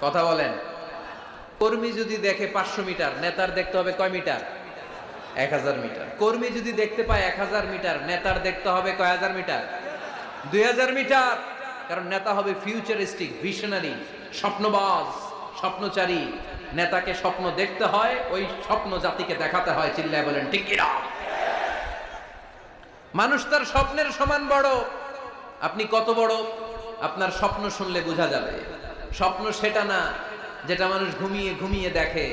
কথা বলেন। কর্মী যদি দেখে পাঁচশো মিটার, নেতার দেখতে হবে কয় মিটার? এক হাজার মিটার। কর্মী যদি দেখতে পায় এক হাজার মিটার, নেতার দেখতে হবে কয় হাজার মিটার? দুই হাজার মিটার। কারণ নেতা হবে ফিউচারিস্টিক ভিশনারি স্বপ্নবাজ, স্বপ্নচারী। নেতাকে স্বপ্ন দেখতে হয়, ওই স্বপ্ন জাতিকে দেখাতে হয়, চিল্লায় বলেন কিনা মানুষ তার স্বপ্নের সমান বড়। আপনি কত বড়? আপনার স্বপ্ন শুনলে বোঝা যাবে। স্বপ্ন সেটা না, যেটা মানুষ ঘুমিয়ে ঘুমিয়ে দেখে।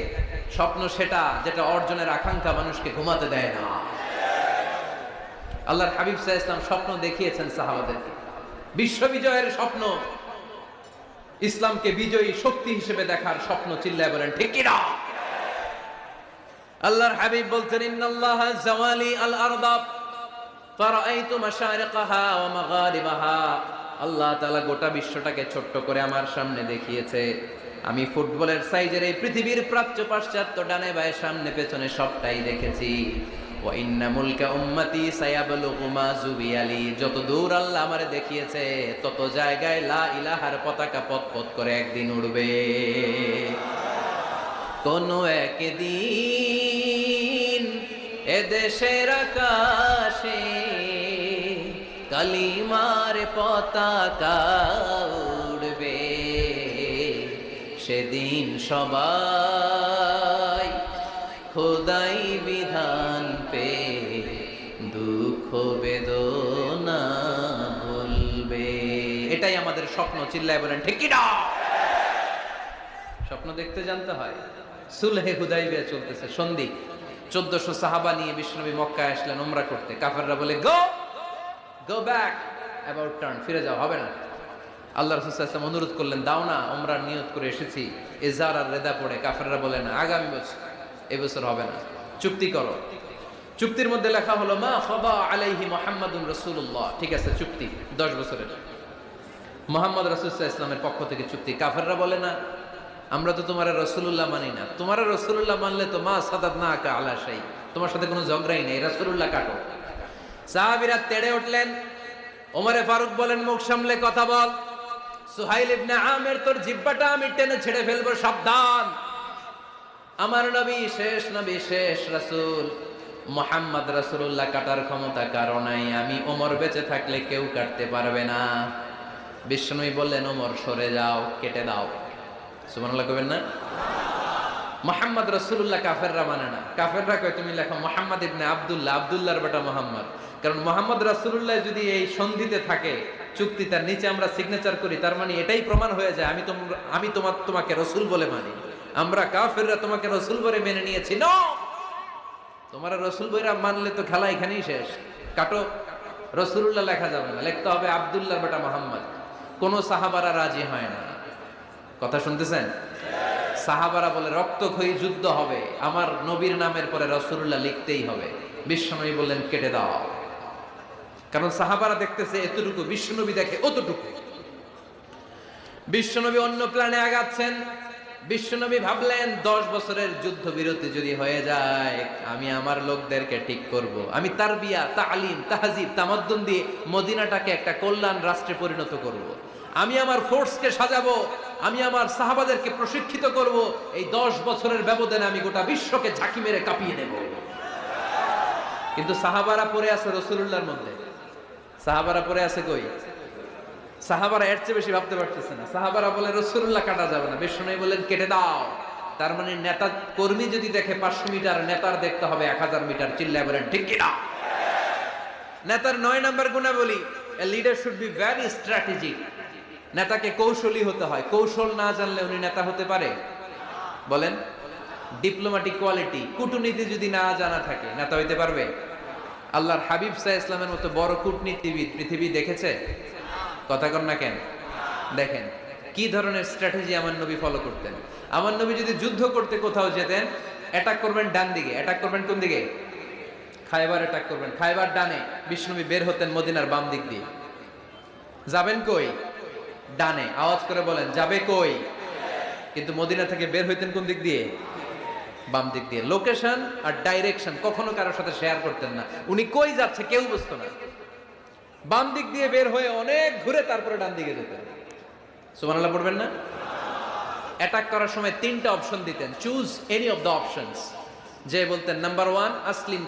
স্বপ্ন সেটা, যেটা অর্জনের আকাঙ্ক্ষা মানুষকে ঘুমাতে দেয় না। আল্লাহর হাবিব সাহা ইসলাম স্বপ্ন দেখিয়েছেন সাহাবাদেরকে বিশ্ব বিজয়ের স্বপ্ন, ইসলামকে বিজয়ী শক্তি হিসেবে দেখার স্বপ্ন চিল্লায় বলেন, ঠিক কিনা আল্লাহর হাবিব বলতেন ইন্নাল্লাহ জাওয়ালি আল আরদাব ফারাআইতু মাশারিকাহা ওয়া মাগারিবাহা। আল্লাহ তালা গোটা বিশ্বটাকে ছোট্ট করে আমার সামনে দেখিয়েছে। আমি ফুটবলের সাইজের এই পৃথিবীর প্রাচ্য পাশ্চাত্য ডানে বায়ে সামনে পেছনে সবটাই দেখেছি। যত দূর আল্লাহ আমারে দেখিয়েছে, তত জায়গায় লা পতাকা করে একদিন উড়বে। কোনো একদিন এদেশের আকাশে কালিমার পতাকা উড়বে। সেদিন সবাই খোদাই বিধান পে, দুঃখ বেদনা বলবে এটাই আমাদের স্বপ্ন, চিল্লায় বলেন, ঠিক কি না? স্বপ্ন দেখতে জানতে হয়, সুলহে হুদাইবিয়া চলতেছে, সন্ধি। চোদ্দশো সাহাবা নিয়ে বিষ্ণবী মক্কায় আসলেন, উমরা করতে। কাফেররা বলে, go! Go back about turn ফিরে যাও, হবে না। আল্লাহ রসুলাম অনুরোধ করলেন, দাও না উমরার নিয়ত করে এসেছি। এজার আর রেদা পড়ে, কাফেররা বলে না, আগামী বছর এবছর হবে না। চুক্তি করো। চুক্তির মধ্যে লেখা হলো, মা খবা আলাইহি মোহাম্মদুন রসুল্লাহ ঠিক আছে, চুক্তি, দশ বছরের। মোহাম্মদ রসুল্লাহ ইসলামের পক্ষ থেকে চুক্তি। কাফেররা বলে না, আমরা তো তোমার রসুল্লাহ মানি না। তোমার রসুল্লাহ মানলে তো মা সাদাত না আঁকা আলা সেই তোমার সাথে কোনো ঝগড়াই নেই রসুল্লাহ কাটো। সাহাবিরা তেড়ে উঠলেন। ওমরে ফারুক বলেন, মুখ সামলে কথা বল। সুহাইল ইবনে আমের তোর জিব্বাটা আমি টেনে ছেড়ে ফেলব, সাবধান। আমার নবী, শেষ নবী, শেষ রাসূল। মোহাম্মদ রাসূলুল্লাহ কাটার ক্ষমতা কারণাই আমি ওমর বেঁচে থাকলে কেউ কাটতে পারবে না। বিষ্ণুই বললেন, ওমর, সরে যাও, কেটে দাও। সুবহানাল্লাহ কবেন না? মোহাম্মদ রসুল্লাহ কাফেররা মানে না। কাফেররা কয়, তুমি লেখো মোহাম্মদ ইবনে আব্দুল্লাহ, আব্দুল্লাহর বেটা মোহাম্মদ। কারণ মোহাম্মদ রাসুল্লাহ যদি এই সন্ধিতে থাকে চুক্তি তার নিচে আমরা সিগনেচার করি, তার মানে এটাই প্রমাণ হয়ে যায়, আমি তোমরা আমি তোমার তোমাকে রসুল বলে মানি। আমরা কাফেররা তোমাকে রসুল বলে মেনে নিয়েছি। ন তোমার রসুল বইরা মানলে তো খেলা এখানেই শেষ। কাটো রসুল্লাহ লেখা যাবে না। লিখতে হবে আবদুল্লাহ বেটা মোহাম্মদ। কোন সাহাবারা রাজি হয় না। কথা শুনতেছেন? সাহাবারা বলে রক্তক্ষয়ী যুদ্ধ হবে। আমার নবীর নামের পরে রসুল্লাহ লিখতেই হবে। বিশ্বনবী বললেন, কেটে দাও। কারণ সাহাবারা দেখতেছে এতটুকু, বিশ্বনবী দেখে অতটুকু। বিশ্বনবী অন্য প্ল্যানে আগাচ্ছেন। বিশ্বনবী ভাবলেন, দশ বছরের যুদ্ধ বিরতি যদি হয়ে যায়, আমি আমার লোকদেরকে ঠিক করব। আমি তার বিয়া তালিম, তাহাজিব, তামাদ্দুন দিয়ে মদিনাটাকে একটা কল্যাণ রাষ্ট্রে পরিণত করব। আমি আমার ফোর্সকে সাজাবো, আমি আমার সাহাবাদেরকে প্রশিক্ষিত করব। এই দশ বছরের ব্যবধানে আমি গোটা বিশ্বকে ঝাঁকি মেরে কাঁপিয়ে দেব কিন্তু সাহাবারা পড়ে আছে রসুল্লাহর মধ্যে। সাহাবারা পরে আছে কই? সাহাবারা এর চেয়ে বেশি ভাবতে পারতেছে না। সাহাবারা বলে রসুল্লাহ কাটা যাবে না। বিষ্ণু বললেন, কেটে দাও। তার মানে নেতা কর্মী যদি দেখে পাঁচশো মিটার, নেতার দেখতে হবে এক হাজার মিটার। চিল্লায় বলেন, ঠিক কিনা? নেতার নয় নাম্বার গুণা বলি leader should be very strategic নেতাকে কৌশলী হতে হয়। কৌশল না জানলে উনি নেতা হতে পারে? বলেন ডিপ্লোম্যাটিক কোয়ালিটি কূটনীতি যদি না জানা থাকে, নেতা হইতে পারবে? আল্লাহর হাবিব সাহা ইসলামের মতো বড় কূটনীতিবিদ পৃথিবী দেখেছে? কথা কর না কেন? দেখেন, কি ধরনের স্ট্র্যাটেজি আমার নবী ফলো করতেন? আমার নবী যদি যুদ্ধ করতে কোথাও যেতেন অ্যাটাক করবেন ডান দিকে অ্যাটাক করবেন কোন দিকে? খাইবার অ্যাটাক করবেন, খাইবার ডানে বিষ্ণবী বের হতেন মদিনার বাম দিক দিয়ে। যাবেন কই? ডানে, আওয়াজ করে বলেন, যাবে কই? কিন্তু মদিনা থেকে বের হইতেন কোন দিক দিয়ে? বাম দিক দিয়ে। লোকেশন আর ডাইরেকশন কখনো কারোর সাথে শেয়ার করতেন না। উনি কই যাচ্ছে কেউ বুঝতো না। বাম দিক দিয়ে বের হয়ে অনেক ঘুরে তারপরে ডান দিকে যেতেন। সুমানাল্লাহ পড়বেন না? অ্যাটাক করার সময় তিনটা অপশন দিতেন। Choose any of the option যে বলতেন নাম্বার ওয়ান আসলিম